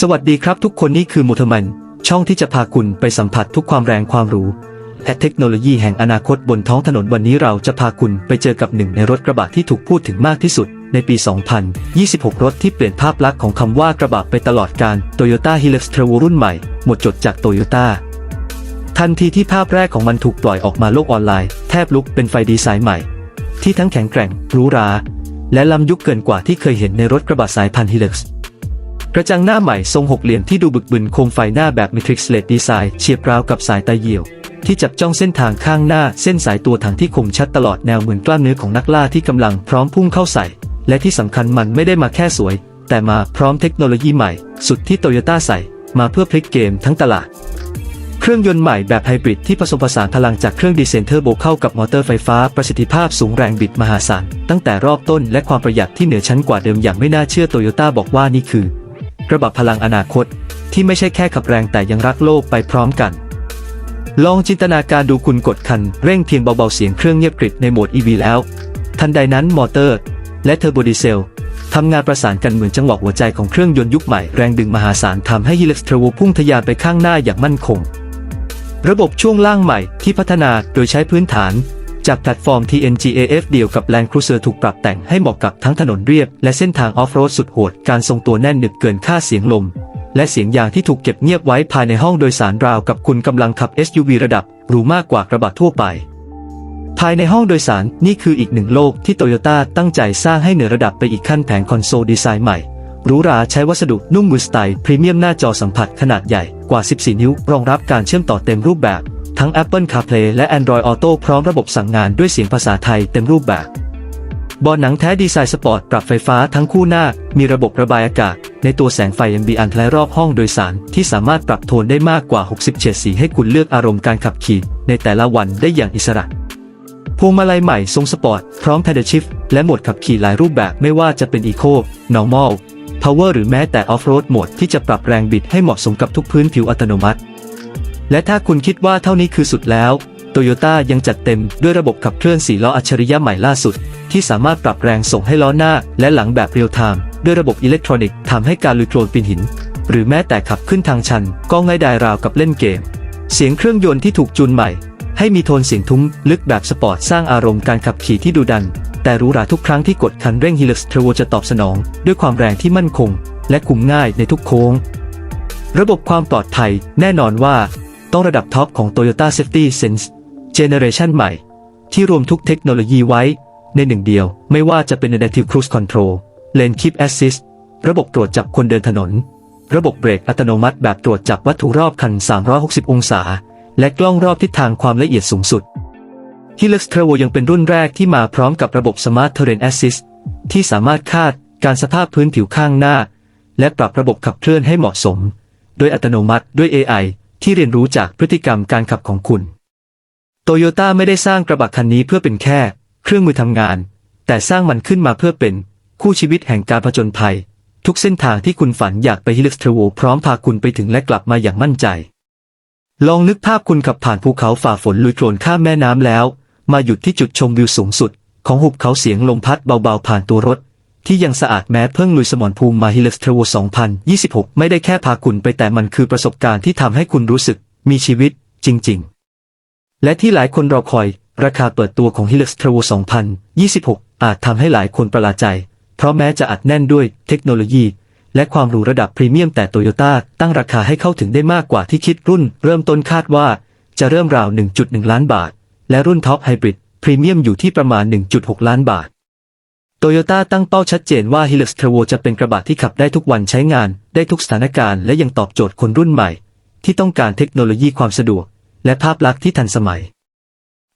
สวัสดีครับทุกคนนี่คือมูทมัน ช่องที่จะพาคุณไปสัมผัสทุกความแรงความหรู้และเทคโนโลยีแห่งอนาคตบนท้องถนนวันนี้เราจะพาคุณไปเจอกับหนึ่งในรถกระบะที่ถูกพูดถึงมากที่สุด ในปี 2026 รถที่เปลี่ยนภาพลักษณ์ของคำว่ากระบะไปตลอดการ Toyota Hilux Trevo รุ่นใหม่ หมดจดจาก Toyota ทันทีที่ภาพแรกของมันถูกปล่อยออกมาโลกออนไลน์ แทบลุกเป็นไฟดีไซน์ใหม่ ที่ทั้งแข็งแกร่งหรูหรา และล้ำยุคเกินกว่าที่เคยเห็นในรถกระบะสายพันธุ์ Hilux กระจังหน้าใหม่ทรงหกเหลี่ยมที่ดูบึกบึนโคมไฟหน้าแบบ Matrix LED Design เฉียบราวกับสายตาเหี่ยว ที่จับจ้องเส้นทางข้างหน้าเส้นสายตัวถังที่คมชัดตลอดแนวเหมือนกล้ามเนื้อของนักล่าที่กำลังพร้อมพุ่งเข้าใส่ และที่สำคัญมันไม่ได้มาแค่สวย แต่มาพร้อมเทคโนโลยีใหม่ สุดที่โตโยต้าใส่ มาเพื่อพลิกเกมทั้งตลาดเครื่องยนต์ใหม่แบบไฮบริดที่ผสมผสานพลังจากเครื่องดีเซลเทอร์โบเข้ากับมอเตอร์ไฟฟ้าประสิทธิภาพสูงแรงบิดมหาศาลตั้งแต่รอบต้นและความประหยัดที่เหนือชั้นกว่าเดิมอย่างไม่น่าเชื่อโตโยต้าบอกว่านี่คือ ระบะพลังอนาคตที่ไม่ใช่แค่ขับแรงแต่ยังรักโลกไปพร้อมกัน ลองจินตนาการดูคุณกดคัน เร่งเพียงเบาๆเสียงเครื่องเงียบกริบในโหมด EV แล้ว ทันใดนั้นมอเตอร์ และเทอร์โบดีเซลทำงานประสานกันเหมือนจังหวะหัวใจของเครื่องยนต์ยุคใหม่แรงดึงมหาศาลทำให้ Hilux Trevo พุ่งทะยานไปข้างหน้าอย่างมั่นคง ระบบช่วงล่างใหม่ที่พัฒนาโดยใช้พื้นฐาน จากแพลตฟอร์ม TNGAF เดียวกับ Land Cruiser ถูกปรับแต่งให้เหมาะกับทั้งถนนเรียบ และเส้นทางออฟโรดสุดโหด การทรงตัวแน่นหนึบเกินค่าเสียงลม และเสียงยางที่ถูกเก็บเงียบไว้ภายในห้องโดยสารราวกับคุณกำลังขับ SUV ระดับหรูมากกว่ากระบะทั่วไป ภายในห้องโดยสารนี่คืออีกหนึ่งโลกที่โตโยต้าตั้งใจสร้างให้เหนือระดับไปอีกขั้นแผงคอนโซลดีไซน์ใหม่หรูหราใช้วัสดุนุ่มมือสไตล์พรีเมียมหน้าจอสัมผัสขนาดใหญ่กว่า 14 นิ้ว รองรับการเชื่อมต่อเต็มรูปแบบ ทั้ง Apple CarPlay และ Android Auto พร้อมระบบสั่งงานด้วยเสียงภาษาไทยเต็มรูปแบบบาะหนังแท้ดีไซน์สปอร์ตปรับไฟฟ้าทั้งคู่หน้า มีระบบระบายอากาศ ในตัวแสงไฟ ambient และรอบห้องโดยสาร ที่สามารถปรับโทนได้มากกว่า 60 เฉดสีให้คุณเลือกอารมณ์การขับขี่ ในแต่ละวันได้อย่างอิสระพวงมาลัยใหม่ทรงสปอร์ต พร้อม Pedal Shift และโหมดขับขี่หลายรูปแบบไม่ว่าจะเป็น Eco Normal Power หรือแม้แต่ Off-road โหมดที่จะปรับแรงบิดให้เหมาะสมกับทุกพื้นผิวอัตโนมัติ และถ้าคุณคิดว่าเท่านี้คือสุดแล้วโตโยต้ายังจัดเต็มด้วยระบบขับเคลื่อน4ล้ออัจฉริยะใหม่ล่าสุด ที่สามารถปรับแรงส่งให้ล้อหน้าและหลังแบบเรียลไทม์ด้วยระบบอิเล็กทรอนิกส์ทำให้การลุยโคลนปีนหิน หรือแม้แต่ขับขึ้นทางชัน ก็ง่ายดายราวกับเล่นเกม เสียงเครื่องยนต์ที่ถูกจูนใหม่ ให้มีโทนเสียงทุ้มลึกแบบสปอร์ตสร้างอารมณ์การขับขี่ที่ดุดัน แต่รู้หราทุกครั้งที่กดคันเร่ง Hilux Trevo จะตอบสนอง ด้วยความแรงที่มั่นคง และคุมง่ายในทุกโค้ง ระบบความปลอดภัยแน่นอนว่า ต้องระดับท็อปของ Toyota Safety Sense Generation ใหม่ ที่รวมทุกเทคโนโลยีไว้ในหนึ่งเดียว ไม่ว่าจะเป็น Adaptive Cruise Control Lane Keep Assist ระบบตรวจจับคนเดินถนน ระบบเบรกอัตโนมัติแบบตรวจจับวัตถุรอบคัน 360 องศา และกล้องรอบทิศทางความละเอียดสูงสุด Hilux Trevo ยังเป็นรุ่นแรกที่มาพร้อมกับระบบ Smart Terrain Assist ที่สามารถคาดการสภาพพื้นผิวข้างหน้า และปรับระบบขับเคลื่อนให้เหมาะสม โดยอัตโนมัติด้วย AI ที่เรียนรู้จากพฤติกรรมการขับของคุณ โตโยต้าไม่ได้สร้างกระบะคันนี้เพื่อเป็นแค่ เครื่องมือทำงาน แต่สร้างมันขึ้นมาเพื่อเป็น คู่ชีวิตแห่งการผจญภัย ทุกเส้นทางที่คุณฝันอยากไป Hilux Trevo พร้อมพาคุณไปถึงและกลับมาอย่างมั่นใจ ลองนึกภาพคุณขับผ่านภูเขาฝ่าฝนลุยโคลนข้ามแม่น้ำแล้ว มาหยุดที่จุดชมวิวสูงสุด ของหุบเขาเสียงลมพัดเบาๆผ่านตัวรถ ที่ยังสะอาดแม้เพิ่งลุยสมรภูมิมา Hilux Trevo 2026 ไม่ได้แค่พาคุณไปแต่มันคือประสบการณ์ที่ทำให้คุณรู้สึกมีชีวิตจริง ๆ และที่หลายคนรอคอยราคาเปิดตัวของ Hilux Trevo 2026 อาจทำให้หลายคนประหลาดใจ เพราะแม้จะอัดแน่นด้วยเทคโนโลยี และความหรูระดับพรีเมียมแต่โตโยต้าตั้งราคาให้เข้าถึงได้มากกว่าที่คิดรุ่น เริ่มต้นคาดว่าจะเริ่มราว 1.1 ล้านบาท และรุ่นท็อปไฮบริดพรีเมียมอยู่ที่ประมาณ 1.6 ล้านบาท โตโยต้าตั้งเป้าชัดเจนว่า Hilux Trevo จะเป็นกระบะที่ขับได้ทุกวันใช้งานได้ทุกสถานการณ์และยังตอบโจทย์คนรุ่นใหม่ ที่ต้องการเทคโนโลยีความสะดวก และภาพลักษณ์ที่ทันสมัย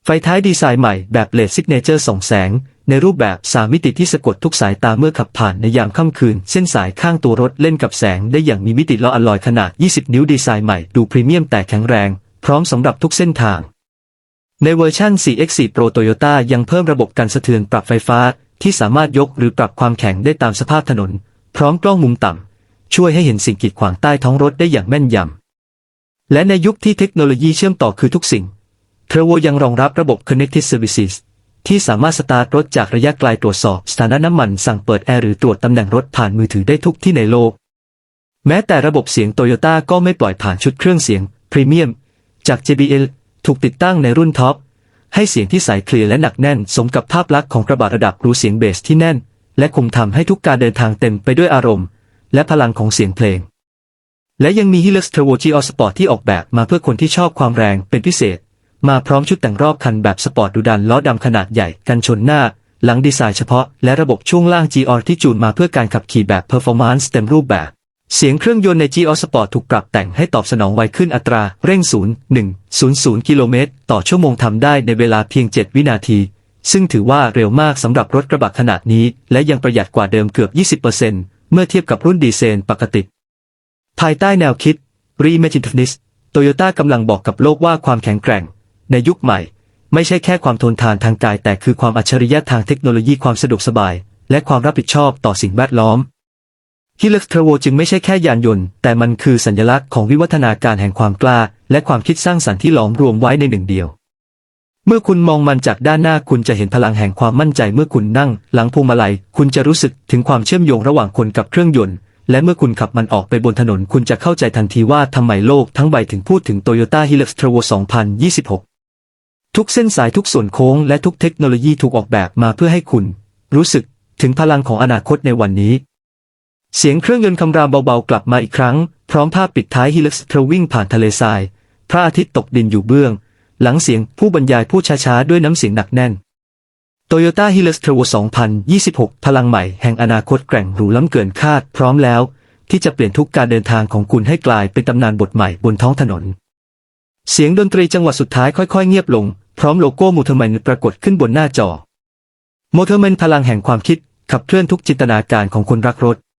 ไฟท้ายดีไซน์ใหม่แบบเลดซิกเนเจอร์ส่องแสง ในรูปแบบสามมิติที่สะกดทุกสายตาเมื่อขับผ่านในยามค่ำคืน เส้นสายข้างตัวรถเล่นกับแสงได้อย่างมีมิติล้ออลลอยขนาด 20 นิ้วดีไซน์ใหม่ดูพรีเมียมแต่แข็งแรง พร้อมสำหรับทุกเส้นทาง ในเวอร์ชัน 4X4 Pro Toyota ยังเพิ่มระบบกันสะเทือนปรับไฟฟ้า ที่สามารถยกหรือปรับความแข็งได้ตามสภาพถนน พร้อมกล้องมุมต่ำ ช่วยให้เห็นสิ่งกีดขวางใต้ท้องรถได้อย่างแม่นยำ และในยุคที่เทคโนโลยีเชื่อมต่อคือทุกสิ่งเทรโวยังรองรับระบบ Connected Services ที่สามารถสตาร์ทรถจากระยะไกลตรวจสอบสถานะน้ำมันสั่งเปิดแอร์หรือตรวจตำแหน่งรถผ่านมือถือได้ทุกที่ในโลก แม้แต่ระบบเสียงโตโยต้าก็ไม่ปล่อยผ่านชุดเครื่องเสียงพรีเมียมจาก JBL ถูกติดตั้งในรุ่นท็อป ให้เสียงที่ใสเคลียร์และหนักแน่น สมกับภาพลักษณ์ของกระบะระดับรูเสียงเบสที่แน่น และคงทำให้ทุกการเดินทางเต็มไปด้วยอารมณ์ และพลังของเสียงเพลง และยังมี Hilux Turbo GR Sport ที่ออกแบบมาเพื่อคนที่ชอบความแรงเป็นพิเศษ มาพร้อมชุดแต่งรอบคันแบบสปอร์ตดูดันล้อดำขนาดใหญ่กันชนหน้า หลังดีไซน์เฉพาะและระบบช่วงล่าง GR ที่จูนมาเพื่อการขับขี่แบบ Performance เต็มรูปแบบ เสียงเครื่องยนต์ใน GR Sport ถูกปรับแต่งให้ตอบสนองไวขึ้นอัตรา เร่ง 0 1 0 0 กิโลเมตรต่อชั่วโมงทำได้ในเวลาเพียง 7 วินาที ซึ่งถือว่าเร็วมากสำหรับรถกระบะขนาดนี้ และยังประหยัดกว่าเดิมเกือบ 20%เมื่อเทียบกับรุ่นดีเซลปกติ ภายใต้แนวคิด Reimaginativeness Toyota กำลังบอกกับโลกว่าความแข็งแกร่ง ในยุคใหม่ ไม่ใช่แค่ความทนทานทางกาย แต่คือความอัจฉริยะทางเทคโนโลยีความสะดวกสบาย และความรับผิดชอบต่อสิ่งแวดล้อม Hilux Turbo จึงไม่ใช่แค่ยานยนต์ แต่มันคือสัญลักษณ์ของวิวัฒนาการแห่งความกล้า และความคิดสร้างสรรค์ที่หลอมรวมไว้ในหนึ่งเดียว เมื่อคุณมองมันจากด้านหน้าคุณจะเห็นพลังแห่งความมั่นใจเมื่อคุณนั่ง หลังพวงมาลัย คุณจะรู้สึกถึงความเชื่อมโยงระหว่างคนกับเครื่องยนต์ และเมื่อคุณขับมันออกไปบนถนน คุณจะเข้าใจทันทีว่าทำไมโลกทั้งใบถึงพูดถึง Toyota Hilux Turbo 2026 ทุกเส้นสายทุกส่วนโค้งและทุกเทคโนโลยีถูกออกแบบมาเพื่อให้คุณ รู้สึกถึงพลังของอนาคตในวันนี้ เสียงเครื่องยนต์คำรามเบาๆกลับมาอีกครั้ง พร้อมภาพปิดท้าย Hilux Trail วิ่งผ่านทะเลทราย พระอาทิตย์ตกดินอยู่เบื้อง หลังเสียงผู้บรรยายพูดช้าๆ ด้วยน้ำเสียงหนักแน่น Toyota Hilux Trail 2026 พลังใหม่แห่งอนาคตแกร่งหรูล้ำเกินคาด พร้อมแล้ว ที่จะเปลี่ยนทุกการเดินทางของคุณให้กลายเป็นตำนานบทใหม่บนท้องถนน เสียงดนตรีจังหวะสุดท้ายค่อยๆ เงียบลง พร้อมโลโก้มูเทอร์แมนปรากฏขึ้นบนหน้าจอโมเทอร์แมนพลังแห่งความคิดขับเคลื่อนทุกจินตนาการของคนรักรถ